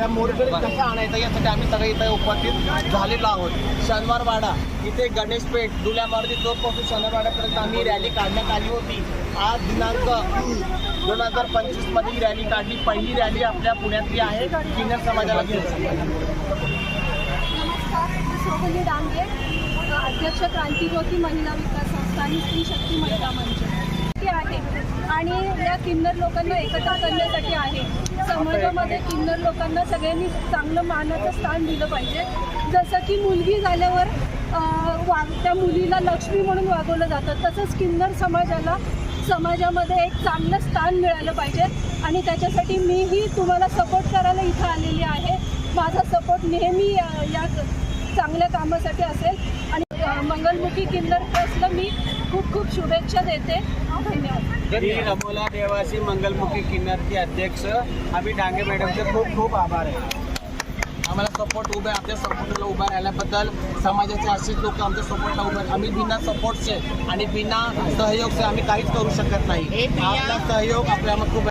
त्या मोरकडे कसा आणायचा यासाठी आम्ही सगळे इथं उपस्थित झालेलो आहोत. शनिवारवाडा इथे गणेश पेठ दुल्या मारुती चौकपासून शनिवारवाड्यापर्यंत आम्ही रॅली काढण्यात आली होती. आज दिनांक दोन हजार पंचवीसमध्ये ही रॅली काढली. पहिली रॅली आपल्या पुण्यातली आहे. किन्नर समाजाला घेऊन. नमस्कार अध्यक्ष क्रांतीज्योती महिला विकास संस्था आणि स्त्री शक्ती महिला. आणि या किन्नर लोकांना एकत्र करण्यासाठी आहे. समाजामध्ये किन्नर लोकांना सगळ्यांनी चांगलं मानाचं स्थान दिलं पाहिजे. जसं की मुलगी झाल्यावर वा त्या मुलीला लक्ष्मी म्हणून वागवलं जातं. तसंच किन्नर समाजाला समाजामध्ये एक चांगलं स्थान मिळालं पाहिजे. आणि त्याच्यासाठी मीही तुम्हाला सपोर्ट करायला इथं आलेली आहे. माझा सपोर्ट नेहमी या चांगल्या कामासाठी असेल. आणि मंगलमुखी किन्नर ट्रस्टला मी खूप खूप शुभेच्छा देते. धन्यवाद. अमोला देवासी मंगलमुखी किन्नरची अध्यक्ष आम्ही डांगे मॅडमचे खूप खूप आभार आहे. आम्हाला सपोर्ट उभे आपल्या सपोर्टला उभा राहिल्याबद्दल समाजाचे असेच लोक आमच्या सपोर्टला उभे. आम्ही बिना सपोर्टचे आणि बिना सहयोगचे आम्ही काहीच करू शकत नाही. आपला सहयोग आपल्याला खूप